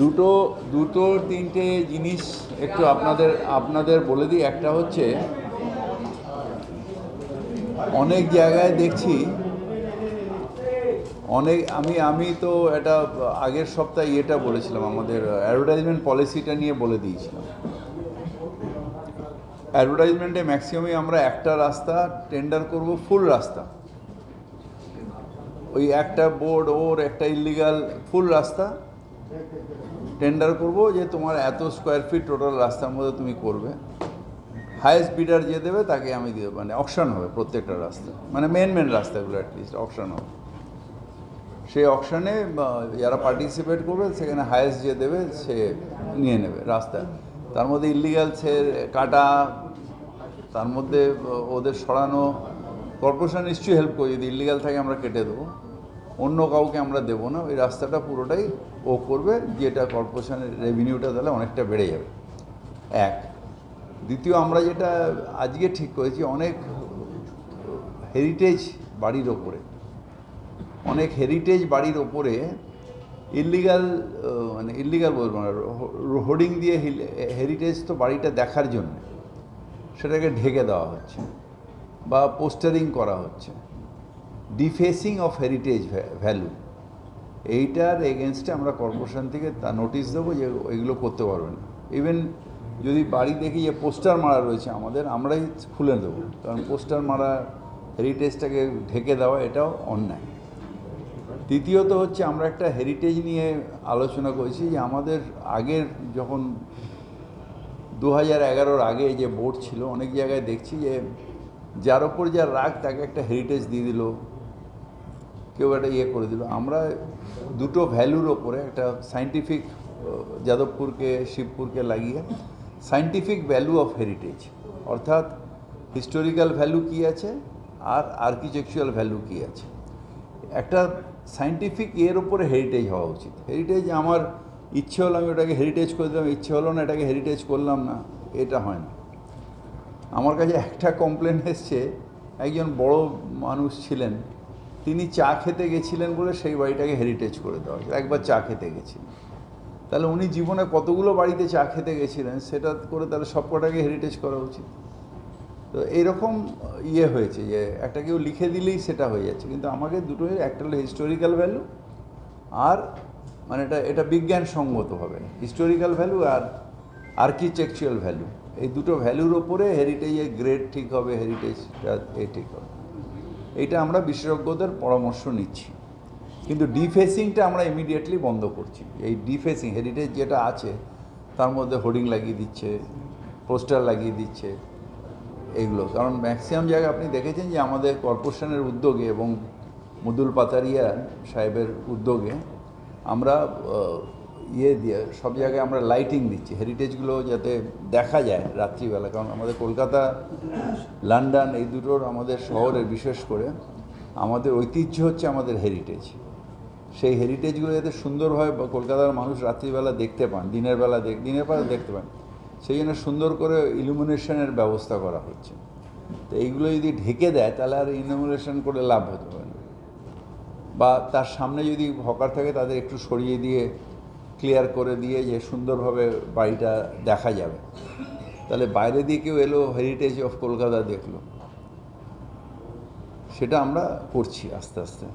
দুটো দুটো, তিনটে জিনিস একটু আপনাদের আপনাদের বলে দিই। একটা হচ্ছে, অনেক জায়গায় দেখছি, অনেক, আমি আমি তো এটা আগের সপ্তাহে ইয়েটা বলেছিলাম, আমাদের অ্যাডভার্টাইজমেন্ট পলিসিটা নিয়ে বলে দিয়েছিলাম। অ্যাডভার্টাইজমেন্টে ম্যাক্সিমামই আমরা একটা রাস্তা টেন্ডার করব ফুল রাস্তা। ওই একটা বোর্ড ওর একটা ইলিগাল ফুল রাস্তা। টেন্ডার করব যে তোমার এত স্কোয়ার ফিট টোটাল রাস্তার মধ্যে তুমি করবে। হায়েস্ট বিডার যে দেবে, তাকে আমি দিয়ে মানে অকশন হবে প্রত্যেকটা রাস্তা। মানে মেন মেন রাস্তাগুলো অ্যাটলিস্ট অকশন হবে। সেই অকশনে যারা পার্টিসিপেট করবে, সেখানে হায়েস্ট যে দেবে, সে নিয়ে নেবে রাস্তা। তার মধ্যে ইলিগাল সে কাটা, তার মধ্যে ওদের সরানো কর্পোরেশন নিশ্চয়ই হেল্প করে যদি ইলিগাল থাকে আমরা কেটে দেবো। অন্য কাউকে আমরা দেবো না। ওই রাস্তাটা পুরোটাই ও করবে। যেটা কর্পোরেশনের রেভিনিউটা তাহলে অনেকটা বেড়ে যাবে। এক। দ্বিতীয়, আমরা যেটা আজকে ঠিক করেছি, অনেক হেরিটেজ বাড়ির ওপরে। অনেক হেরিটেজ বাড়ির ওপরে ইলিগাল মানে ইলিগাল বলব না হোর্ডিং দিয়ে হেরিটেজ তো বাড়িটা দেখার জন্য। সেটাকে ঢেকে দেওয়া হচ্ছে। বা পোস্টারিং করা হচ্ছে। ডিফেসিং অফ হেরিটেজ ভ্যালু এইটার এগেনস্টে আমরা কর্পোরেশন থেকে তা নোটিশ দেবো যে এগুলো করতে পারবে না। ইভেন যদি বাড়ি দেখি যে পোস্টার মারা রয়েছে আমাদের, আমরাই খুলে দেবো। কারণ পোস্টার মারা হেরিটেজটাকে ঢেকে দেওয়া এটাও অন্যায়। তৃতীয়ত হচ্ছে আমরা একটা হেরিটেজ নিয়ে আলোচনা করেছি যে আমাদের আগের যখন দু হাজার আগে যে বোর্ড ছিল, অনেক জায়গায় দেখছি যে যার ওপর যার রাগ, তাকে একটা হেরিটেজ দিয়ে দিল। কেউ একটা ইয়ে করে দিল। আমরা দুটো ভ্যালুর ওপরে একটা সাইন্টিফিক যাদবপুরকে, শিবপুরকে লাগিয়ে সাইন্টিফিক ভ্যালু অফ হেরিটেজ অর্থাৎ হিস্টোরিক্যাল ভ্যালু কী আছে আর আর্কিটেকচুয়াল ভ্যালু কী আছে। একটা সাইন্টিফিক এর উপরে হেরিটেজ হওয়া উচিত। হেরিটেজ আমার ইচ্ছে হলো আমি ওটাকে হেরিটেজ করে দিলাম, ইচ্ছে হলো না এটাকে হেরিটেজ করলাম না, এটা হয় না। আমার কাছে একটা কমপ্লেন এসছে। একজন বড় মানুষ ছিলেন। তিনি চা খেতে গেছিলেন বলে সেই বাড়িটাকে হেরিটেজ করে দেওয়া হয়েছে একবার চা খেতে গেছিলেন। তাহলে উনি জীবনে কতগুলো বাড়িতে চা খেতে গেছিলেন? সেটা করে তাহলে সব কটাকে হেরিটেজ করা উচিত। তো এইরকম ইয়ে হয়েছে যে একটা কেউ লিখে দিলেই সেটা হয়ে যাচ্ছে। কিন্তু আমাকে দুটোই একটা হলো হিস্টোরিক্যাল ভ্যালু আর মানে এটা এটা বিজ্ঞানসঙ্গত হবে। হিস্টোরিক্যাল ভ্যালু আর আর্কিটেকচুয়াল ভ্যালু এই দুটো ভ্যালুর ওপরে হেরিটেজের গ্রেড ঠিক হবে হেরিটেজটা এ ঠিক হবে। এইটা আমরা বিশেষজ্ঞদের পরামর্শ নিচ্ছি। কিন্তু ডিফেসিংটা আমরা ইমিডিয়েটলি বন্ধ করছি। এই ডিফেসিং হেরিটেজ যেটা আছে, তার মধ্যে হোর্ডিং লাগিয়ে দিচ্ছে পোস্টার লাগিয়ে দিচ্ছে, এইগুলো। কারণ ম্যাক্সিমাম জায়গায় আপনি দেখেছেন যে আমাদের কর্পোরেশনের উদ্যোগে এবং মুদুল পাতারিয়া সাহেবের উদ্যোগে আমরা ইয়ে দিয়ে সব জায়গায় আমরা লাইটিং দিচ্ছি। হেরিটেজগুলো যাতে দেখা যায় রাত্রিবেলা, কারণ আমাদের কলকাতা লন্ডন এই দুটোর আমাদের শহরের বিশেষ করে আমাদের ঐতিহ্য হচ্ছে আমাদের হেরিটেজ সেই হেরিটেজগুলো যাতে সুন্দরভাবে কলকাতার মানুষ রাত্রিবেলা দেখতে পান, দিনের বেলা দেখ, দিনের বেলা দেখতে পান, সেই জন্য সুন্দর করে ইলুমিনেশনের ব্যবস্থা করা হচ্ছে। তো এইগুলো যদি ঢেকে দেয়, তাহলে আর ইলুমিনেশন করে লাভ হতে পারে না। বা তার সামনে যদি হকার থাকে, তাদের একটু সরিয়ে দিয়ে ক্লিয়ার করে দিয়ে যে সুন্দরভাবে বাড়িটা দেখা যাবে। তাহলে বাইরে দিয়ে কেউ এলো হেরিটেজ অফ কলকাতা দেখল। সেটা আমরা করছি আস্তে আস্তে।